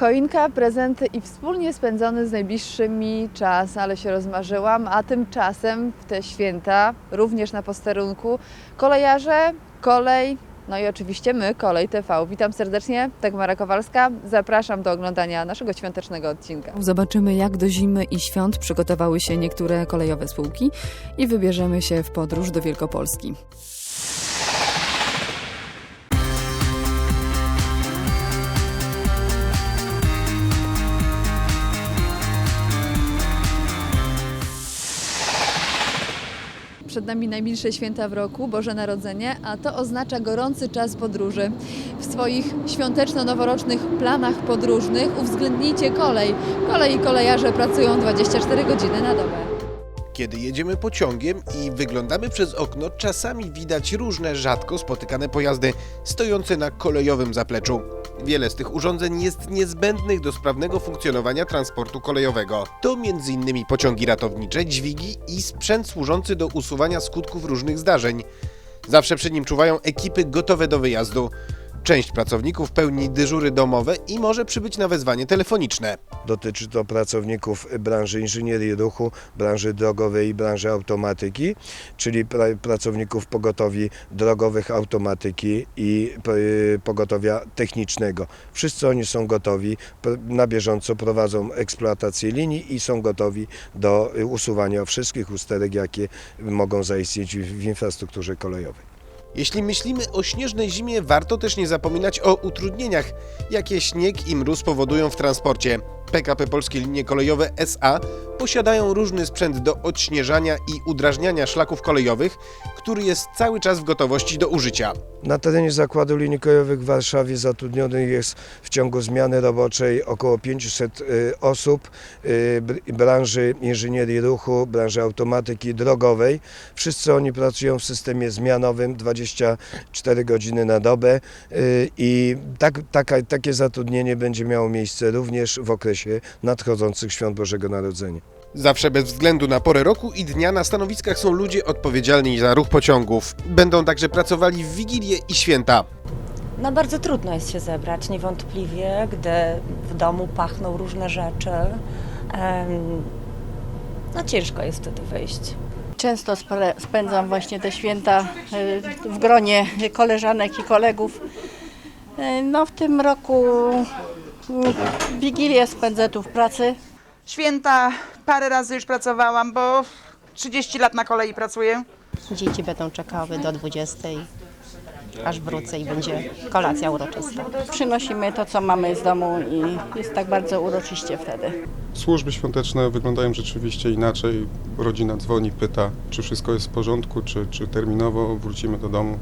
Choinka, prezenty i wspólnie spędzony z najbliższymi czas, ale się rozmarzyłam, a tymczasem w te święta, również na posterunku, kolejarze, kolej, no i oczywiście my, Kolej TV. Witam serdecznie, Dagmara Kowalska. Zapraszam do oglądania naszego świątecznego odcinka. Zobaczymy, jak do zimy i świąt przygotowały się niektóre kolejowe spółki i wybierzemy się w podróż do Wielkopolski. Przed nami najmilsze święta w roku, Boże Narodzenie, a to oznacza gorący czas podróży. W swoich świąteczno-noworocznych planach podróżnych uwzględnijcie kolej. Kolej i kolejarze pracują 24 godziny na dobę. Kiedy jedziemy pociągiem i wyglądamy przez okno, czasami widać różne rzadko spotykane pojazdy stojące na kolejowym zapleczu. Wiele z tych urządzeń jest niezbędnych do sprawnego funkcjonowania transportu kolejowego. To m.in. pociągi ratownicze, dźwigi i sprzęt służący do usuwania skutków różnych zdarzeń. Zawsze przy nim czuwają ekipy gotowe do wyjazdu. Część pracowników pełni dyżury domowe i może przybyć na wezwanie telefoniczne. Dotyczy to pracowników branży inżynierii ruchu, branży drogowej i branży automatyki, czyli pra- pracowników pogotowi drogowych, automatyki i y, pogotowia technicznego. Wszyscy oni są gotowi, na bieżąco prowadzą eksploatację linii i są gotowi do y, usuwania wszystkich usterek, jakie mogą zaistnieć w infrastrukturze kolejowej. Jeśli myślimy o śnieżnej zimie, warto też nie zapominać o utrudnieniach, jakie śnieg i mróz powodują w transporcie. PKP Polskie Linie Kolejowe SA posiadają różny sprzęt do odśnieżania i udrażniania szlaków kolejowych, który jest cały czas w gotowości do użycia. Na terenie Zakładu Linii Kolejowych w Warszawie zatrudnionych jest w ciągu zmiany roboczej około 500 y, osób y, br- branży inżynierii ruchu, branży automatyki drogowej. Wszyscy oni pracują w systemie zmianowym 24 godziny na dobę y, i tak, taka, takie zatrudnienie będzie miało miejsce również w okresie nadchodzących świąt Bożego Narodzenia. Zawsze bez względu na porę roku i dnia na stanowiskach są ludzie odpowiedzialni za ruch pociągów. Będą także pracowali w Wigilię i święta. No bardzo trudno jest się zebrać, niewątpliwie, gdy w domu pachną różne rzeczy. No ciężko jest wtedy wyjść. Często spędzam właśnie te święta y, w gronie koleżanek i kolegów. Y, No w tym roku Wigilię spędzę tu w pracy. Święta parę razy już pracowałam, bo 30 lat na kolei pracuję. Dzieci będą czekały do 20, aż wrócę i będzie kolacja uroczysta. Przynosimy to, co mamy z domu i jest tak bardzo uroczyście wtedy. Służby świąteczne wyglądają rzeczywiście inaczej. Rodzina dzwoni, pyta, czy wszystko jest w porządku, czy, czy terminowo wrócimy do domu,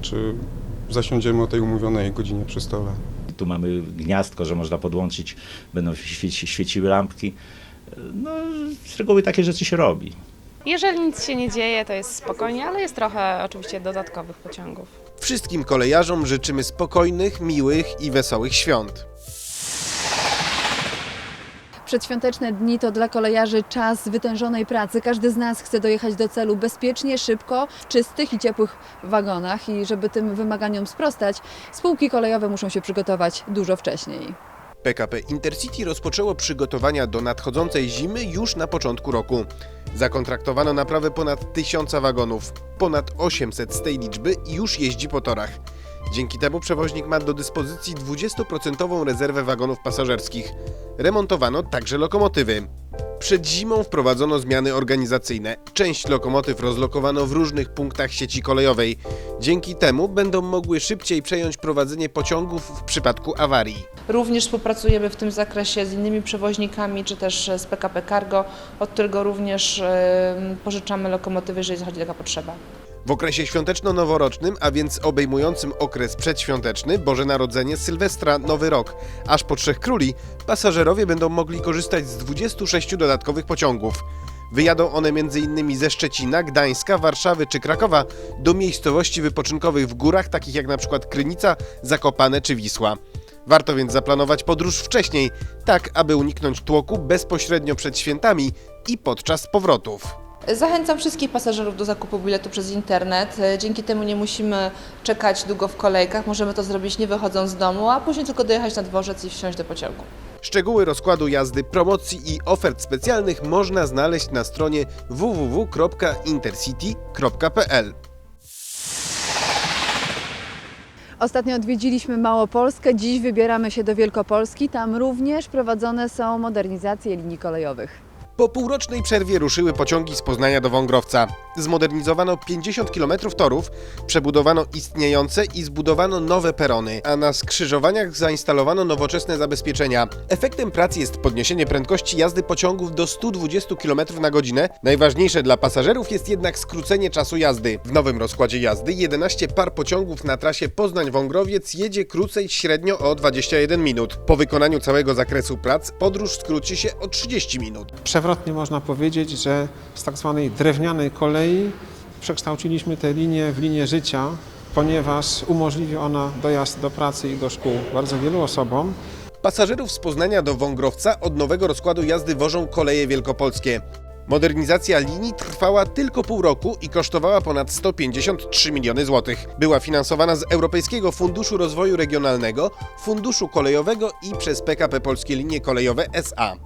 czy zasiądziemy o tej umówionej godzinie przy stole. Tu mamy gniazdko, że można podłączyć, będą świeci, świeciły lampki. No, z reguły takie rzeczy się robi. Jeżeli nic się nie dzieje, to jest spokojnie, ale jest trochę oczywiście dodatkowych pociągów. Wszystkim kolejarzom życzymy spokojnych, miłych i wesołych świąt. Przedświąteczne dni to dla kolejarzy czas wytężonej pracy. Każdy z nas chce dojechać do celu bezpiecznie, szybko, w czystych i ciepłych wagonach i żeby tym wymaganiom sprostać, spółki kolejowe muszą się przygotować dużo wcześniej. PKP Intercity rozpoczęło przygotowania do nadchodzącej zimy już na początku roku. Zakontraktowano naprawę ponad 1000 wagonów. Ponad 800 z tej liczby już jeździ po torach. Dzięki temu przewoźnik ma do dyspozycji 20% rezerwę wagonów pasażerskich. Remontowano także lokomotywy. Przed zimą wprowadzono zmiany organizacyjne. Część lokomotyw rozlokowano w różnych punktach sieci kolejowej. Dzięki temu będą mogły szybciej przejąć prowadzenie pociągów w przypadku awarii. Również współpracujemy w tym zakresie z innymi przewoźnikami, czy też z PKP Cargo, od którego również pożyczamy lokomotywy, jeżeli zachodzi taka potrzeba. W okresie świąteczno-noworocznym, a więc obejmującym okres przedświąteczny, Boże Narodzenie, Sylwestra, Nowy Rok, aż po Trzech Króli, pasażerowie będą mogli korzystać z 26 dodatkowych pociągów. Wyjadą one m.in. ze Szczecina, Gdańska, Warszawy czy Krakowa do miejscowości wypoczynkowych w górach, takich jak np. Krynica, Zakopane czy Wisła. Warto więc zaplanować podróż wcześniej, tak aby uniknąć tłoku bezpośrednio przed świętami i podczas powrotów. Zachęcam wszystkich pasażerów do zakupu biletu przez internet. Dzięki temu nie musimy czekać długo w kolejkach. Możemy to zrobić nie wychodząc z domu, a później tylko dojechać na dworzec i wsiąść do pociągu. Szczegóły rozkładu jazdy, promocji i ofert specjalnych można znaleźć na stronie www.intercity.pl. Ostatnio odwiedziliśmy Małopolskę, dziś wybieramy się do Wielkopolski. Tam również prowadzone są modernizacje linii kolejowych. Po półrocznej przerwie ruszyły pociągi z Poznania do Wągrowca. Zmodernizowano 50 km torów, przebudowano istniejące i zbudowano nowe perony, a na skrzyżowaniach zainstalowano nowoczesne zabezpieczenia. Efektem prac jest podniesienie prędkości jazdy pociągów do 120 km na godzinę. Najważniejsze dla pasażerów jest jednak skrócenie czasu jazdy. W nowym rozkładzie jazdy 11 par pociągów na trasie Poznań-Wągrowiec jedzie krócej średnio o 21 minut. Po wykonaniu całego zakresu prac podróż skróci się o 30 minut. Przewrotnie można powiedzieć, że z tak zwanej drewnianej kolei przekształciliśmy tę linię w linię życia, ponieważ umożliwi ona dojazd do pracy i do szkół bardzo wielu osobom. Pasażerów z Poznania do Wągrowca od nowego rozkładu jazdy wożą koleje wielkopolskie. Modernizacja linii trwała tylko pół roku i kosztowała ponad 153 miliony złotych. Była finansowana z Europejskiego Funduszu Rozwoju Regionalnego, Funduszu Kolejowego i przez PKP Polskie Linie Kolejowe SA.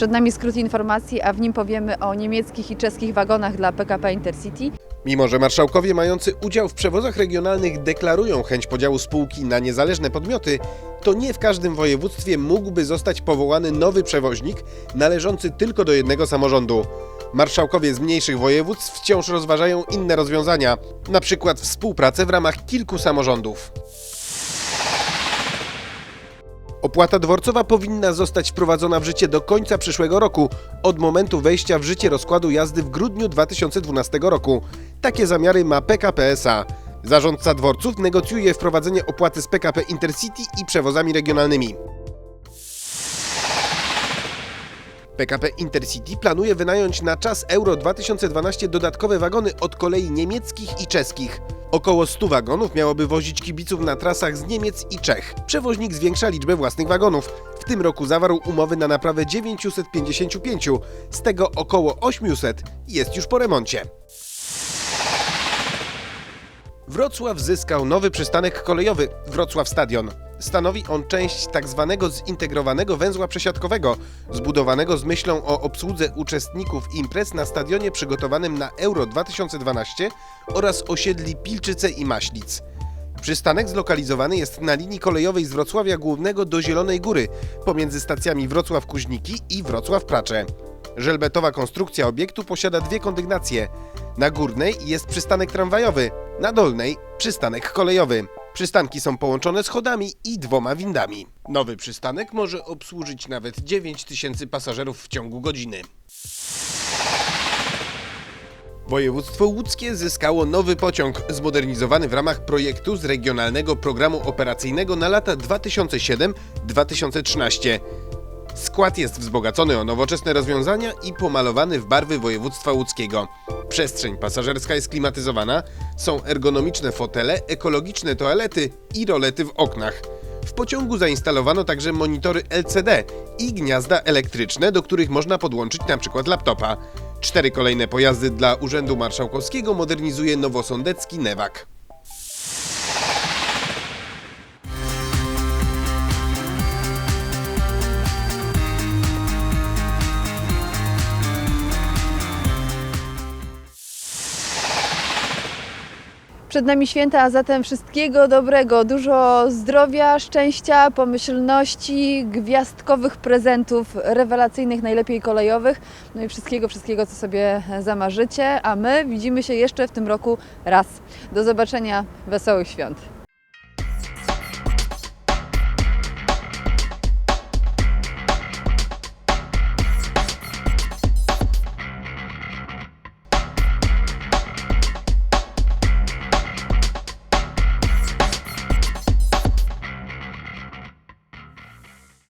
Przed nami skrót informacji, a w nim powiemy o niemieckich i czeskich wagonach dla PKP Intercity. Mimo, że marszałkowie mający udział w przewozach regionalnych deklarują chęć podziału spółki na niezależne podmioty, to nie w każdym województwie mógłby zostać powołany nowy przewoźnik należący tylko do jednego samorządu. Marszałkowie z mniejszych województw wciąż rozważają inne rozwiązania, na przykład współpracę w ramach kilku samorządów. Opłata dworcowa powinna zostać wprowadzona w życie do końca przyszłego roku, od momentu wejścia w życie rozkładu jazdy w grudniu 2012 roku. Takie zamiary ma PKP SA. Zarządca dworców negocjuje wprowadzenie opłaty z PKP Intercity i przewozami regionalnymi. PKP Intercity planuje wynająć na czas Euro 2012 dodatkowe wagony od kolei niemieckich i czeskich. Około 100 wagonów miałoby wozić kibiców na trasach z Niemiec i Czech. Przewoźnik zwiększa liczbę własnych wagonów. W tym roku zawarł umowy na naprawę 955, z tego około 800 jest już po remoncie. Wrocław zyskał nowy przystanek kolejowy Wrocław Stadion. Stanowi on część tak zwanego zintegrowanego węzła przesiadkowego, zbudowanego z myślą o obsłudze uczestników imprez na stadionie przygotowanym na Euro 2012 oraz osiedli Pilczyce i Maślic. Przystanek zlokalizowany jest na linii kolejowej z Wrocławia Głównego do Zielonej Góry, pomiędzy stacjami Wrocław-Kuźniki i Wrocław-Pracze. Żelbetowa konstrukcja obiektu posiada dwie kondygnacje. Na górnej jest przystanek tramwajowy, na dolnej przystanek kolejowy. Przystanki są połączone schodami i dwoma windami. Nowy przystanek może obsłużyć nawet 9 tysięcy pasażerów w ciągu godziny. Województwo łódzkie zyskało nowy pociąg zmodernizowany w ramach projektu z Regionalnego Programu Operacyjnego na lata 2007-2013. Skład jest wzbogacony o nowoczesne rozwiązania i pomalowany w barwy województwa łódzkiego. Przestrzeń pasażerska jest klimatyzowana, są ergonomiczne fotele, ekologiczne toalety i rolety w oknach. W pociągu zainstalowano także monitory LCD i gniazda elektryczne, do których można podłączyć np. laptopa. Cztery kolejne pojazdy dla Urzędu Marszałkowskiego modernizuje nowosądecki Newak. Przed nami święta, a zatem wszystkiego dobrego, dużo zdrowia, szczęścia, pomyślności, gwiazdkowych prezentów, rewelacyjnych, najlepiej kolejowych, no i wszystkiego, wszystkiego, co sobie zamarzycie, a my widzimy się jeszcze w tym roku raz. Do zobaczenia, wesołych świąt.